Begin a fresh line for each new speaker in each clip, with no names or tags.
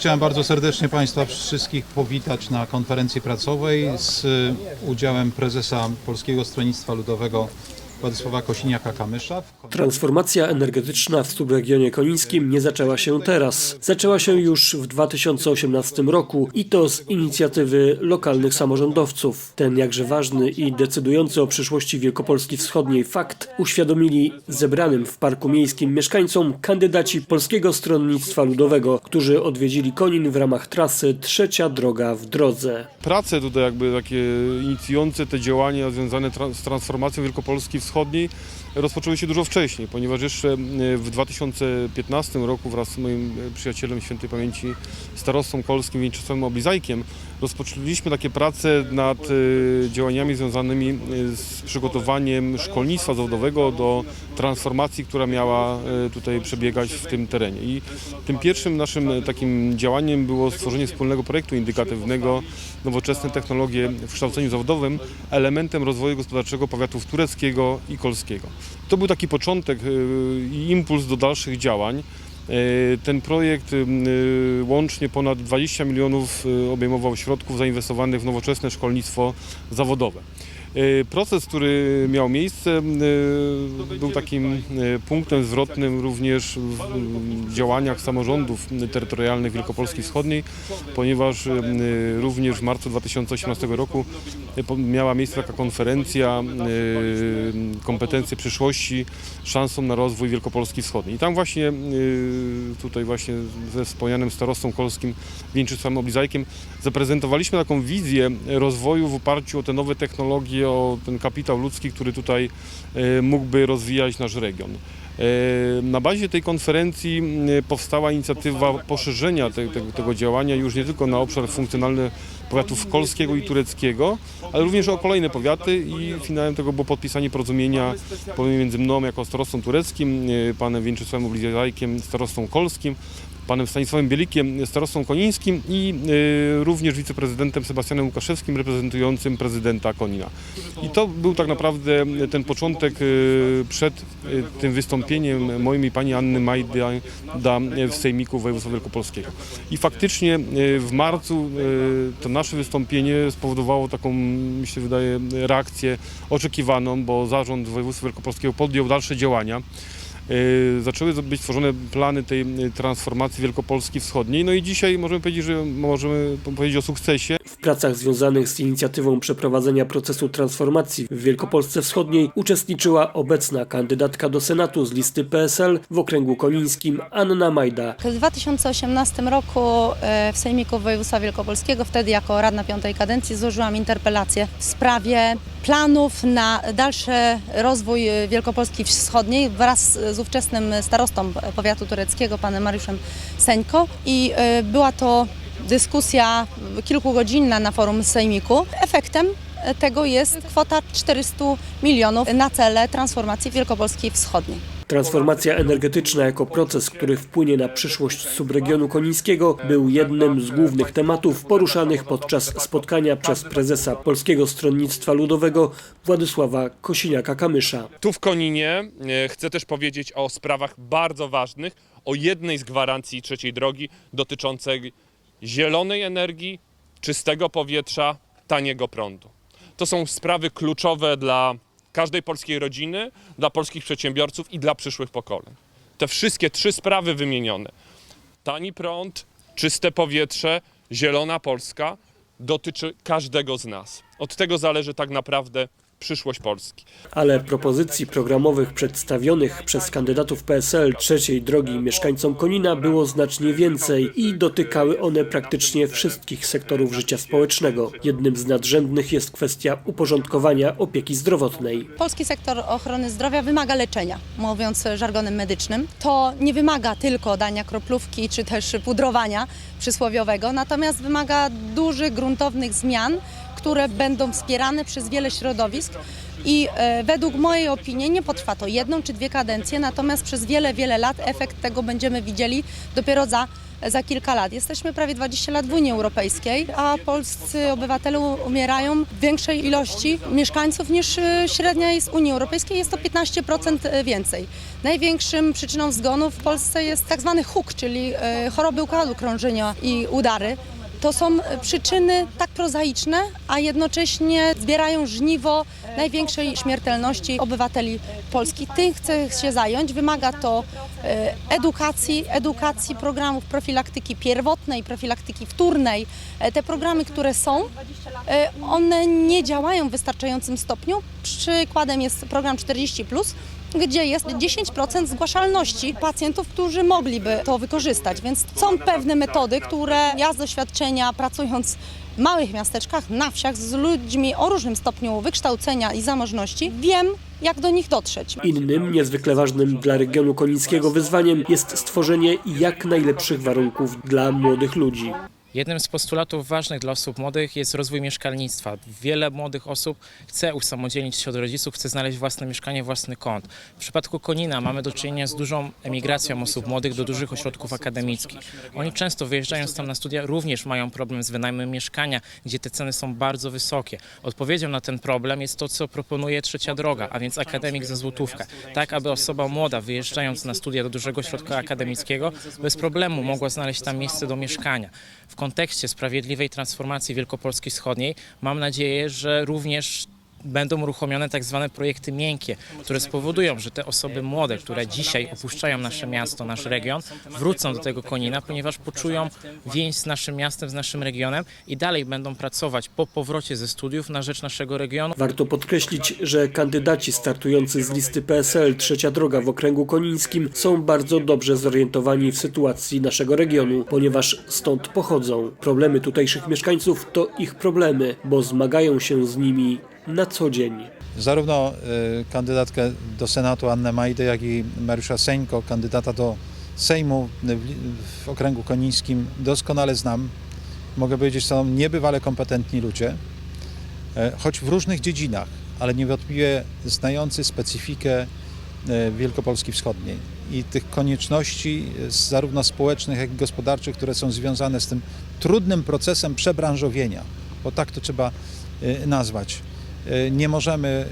Chciałem bardzo serdecznie Państwa wszystkich powitać na konferencji pracowej z y, udziałem prezesa Polskiego Stronnictwa Ludowego Władysława Kosiniaka-Kamysza.
Transformacja energetyczna w subregionie konińskim nie zaczęła się teraz. Zaczęła się już w 2018 roku i to z inicjatywy lokalnych samorządowców. Ten jakże ważny i decydujący o przyszłości Wielkopolski Wschodniej fakt uświadomili zebranym w Parku Miejskim mieszkańcom kandydaci Polskiego Stronnictwa Ludowego, którzy odwiedzili Konin w ramach trasy Trzecia Droga w Drodze.
prace tutaj jakby takie inicjujące te działania związane z transformacją Wielkopolski Wschodniej rozpoczęły się dużo wcześniej, ponieważ jeszcze w 2015 roku wraz z moim e, przyjacielem świętej pamięci starostą kolskim Wieńczysławem Oblizajkiem rozpoczęliśmy takie prace nad e, działaniami związanymi e, z przygotowaniem szkolnictwa zawodowego do transformacji, która miała e, tutaj przebiegać w tym terenie. I tym pierwszym naszym takim działaniem było stworzenie wspólnego projektu indykatywnego nowoczesne technologie w kształceniu zawodowym elementem rozwoju gospodarczego powiatów tureckiego i kolskiego. To był taki początek y, i impuls do dalszych działań. Y, Ten projekt y, łącznie ponad 20 milionów y, obejmował środków zainwestowanych w nowoczesne szkolnictwo zawodowe. Y, Proces, który miał miejsce, y, był takim punktem zwrotnym również w działaniach samorządów terytorialnych Wielkopolski Wschodniej, ponieważ również w marcu 2018 roku miała miejsce taka konferencja y, kompetencje przyszłości szansą na rozwój Wielkopolski Wschodniej. I tam właśnie y, tutaj właśnie ze wspomnianym starostą kolskim Wieńczysławem Oblizajkiem zaprezentowaliśmy taką wizję rozwoju w oparciu o te nowe technologie, o ten kapitał ludzki, który tutaj y, mógłby rozwijać nasz region. E, Na bazie tej konferencji powstała inicjatywa poszerzenia te, te, tego działania już nie tylko na obszar funkcjonalny powiatów kolskiego i tureckiego, ale również o kolejne powiaty i finałem tego było podpisanie porozumienia pomiędzy mną jako starostą tureckim, e, panem Wieńczysławem Oblizajkiem, starostą kolskim, panem Stanisławem Bielikiem, starostą konińskim i e, również wiceprezydentem Sebastianem Łukaszewskim, reprezentującym prezydenta Konina. I to był tak naprawdę ten początek e, przed e, tym wystąpieniem moim i pani Anny Majda da w Sejmiku Województwa Wielkopolskiego. I faktycznie w marcu to nasze wystąpienie spowodowało taką, mi się wydaje, reakcję oczekiwaną, bo zarząd Województwa Wielkopolskiego podjął dalsze działania. E, Zaczęły być tworzone plany tej e, transformacji Wielkopolski Wschodniej. No i dzisiaj możemy powiedzieć, że możemy powiedzieć o sukcesie.
Pracach związanych z inicjatywą przeprowadzenia procesu transformacji w Wielkopolsce Wschodniej uczestniczyła obecna kandydatka do Senatu z listy PSL w okręgu konińskim Anna Majda.
W 2018 roku e, w Sejmiku Województwa Wielkopolskiego, wtedy jako radna piątej kadencji, złożyłam interpelację w sprawie planów na dalszy rozwój Wielkopolski Wschodniej wraz z ówczesnym starostą powiatu tureckiego, panem Mariuszem Seńko i e, była to dyskusja kilkugodzinna na forum Sejmiku. Efektem tego jest kwota 400 milionów na cele transformacji Wielkopolski Wschodniej.
Transformacja energetyczna jako proces, który wpłynie na przyszłość subregionu konińskiego, był jednym z głównych tematów poruszanych podczas spotkania przez prezesa Polskiego Stronnictwa Ludowego Władysława Kosiniaka-Kamysza.
Tu w Koninie e, chcę też powiedzieć o sprawach bardzo ważnych, o jednej z gwarancji trzeciej drogi dotyczącej zielonej energii, czystego powietrza, taniego prądu. To są sprawy kluczowe dla każdej polskiej rodziny, dla polskich przedsiębiorców i dla przyszłych pokoleń. Te wszystkie trzy sprawy wymienione tani prąd, czyste powietrze, zielona Polska dotyczy każdego z nas. Od tego zależy tak naprawdę przyszłość Polski.
Ale propozycji programowych przedstawionych przez kandydatów PSL trzeciej drogi mieszkańcom Konina było znacznie więcej i dotykały one praktycznie wszystkich sektorów życia społecznego. Jednym z nadrzędnych jest kwestia uporządkowania opieki zdrowotnej.
Polski sektor ochrony zdrowia wymaga leczenia, mówiąc żargonem medycznym. To nie wymaga tylko dania kroplówki czy też pudrowania przysłowiowego, natomiast wymaga dużych, gruntownych zmian, które będą wspierane przez wiele środowisk i e, według mojej opinii nie potrwa to jedną czy dwie kadencje, natomiast przez wiele, wiele lat efekt tego będziemy widzieli dopiero za za kilka lat. Jesteśmy prawie 20 lat w Unii Europejskiej, a polscy obywatele umierają w większej ilości mieszkańców niż e, średnia jest Unii Europejskiej. Jest to 15% więcej. Największym przyczyną zgonów w Polsce jest tak zwany huk, czyli e, choroby układu krążenia i udary. To są przyczyny tak prozaiczne, a jednocześnie zbierają żniwo największej śmiertelności obywateli Polski. Tym chcę się zająć. Wymaga to e, edukacji, edukacji programów profilaktyki pierwotnej, profilaktyki wtórnej. E, Te programy, które są, e, one nie działają w wystarczającym stopniu. Przykładem jest program 40 gdzie jest 10% zgłaszalności pacjentów, którzy mogliby to wykorzystać. Więc są pewne metody, które ja z doświadczenia pracując w małych miasteczkach, na wsiach z ludźmi o różnym stopniu wykształcenia i zamożności, wiem, jak do nich dotrzeć.
Innym, niezwykle ważnym dla regionu konińskiego wyzwaniem jest stworzenie jak najlepszych warunków dla młodych ludzi.
Jednym z postulatów ważnych dla osób młodych jest rozwój mieszkalnictwa. Wiele młodych osób chce usamodzielnić się od rodziców, chce znaleźć własne mieszkanie, własny kąt. W przypadku Konina mamy do czynienia z dużą emigracją osób młodych do dużych ośrodków akademickich. Oni często wyjeżdżając tam na studia również mają problem z wynajmem mieszkania, gdzie te ceny są bardzo wysokie. Odpowiedzią na ten problem jest to, co proponuje Trzecia Droga, a więc akademik za złotówkę. Tak, aby osoba młoda wyjeżdżając na studia do dużego ośrodka akademickiego bez problemu mogła znaleźć tam miejsce do mieszkania. W kontekście sprawiedliwej transformacji Wielkopolski Wschodniej mam nadzieję, że również będą uruchomione tak zwane projekty miękkie, które spowodują, że te osoby młode, które dzisiaj opuszczają nasze miasto, nasz region, wrócą do tego Konina, ponieważ poczują więź z naszym miastem, z naszym regionem i dalej będą pracować po powrocie ze studiów na rzecz naszego regionu.
Warto podkreślić, że kandydaci startujący z listy PSL Trzecia Droga w okręgu konińskim są bardzo dobrze zorientowani w sytuacji naszego regionu, ponieważ stąd pochodzą. Problemy tutejszych mieszkańców to ich problemy, bo zmagają się z nimi na co dzień.
Zarówno y, kandydatkę do Senatu Annę Majdę, jak i Mariusza Seńko, kandydata do Sejmu w, okręgu konińskim doskonale znam. Mogę powiedzieć, są niebywale kompetentni ludzie, e, choć w różnych dziedzinach, ale niewątpliwie znający specyfikę e, Wielkopolski Wschodniej i tych konieczności e, zarówno społecznych, jak i gospodarczych, które są związane z tym trudnym procesem przebranżowienia, bo tak to trzeba nazwać. E, Nie możemy e,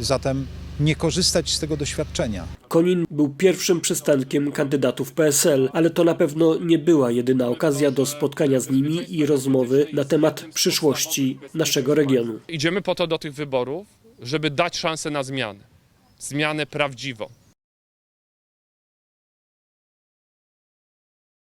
e, zatem nie korzystać z tego doświadczenia.
Konin był pierwszym przystankiem kandydatów PSL, ale to na pewno nie była jedyna okazja do spotkania z nimi i rozmowy na temat przyszłości naszego regionu.
Idziemy po to do tych wyborów, żeby dać szansę na zmianę. Zmianę prawdziwą.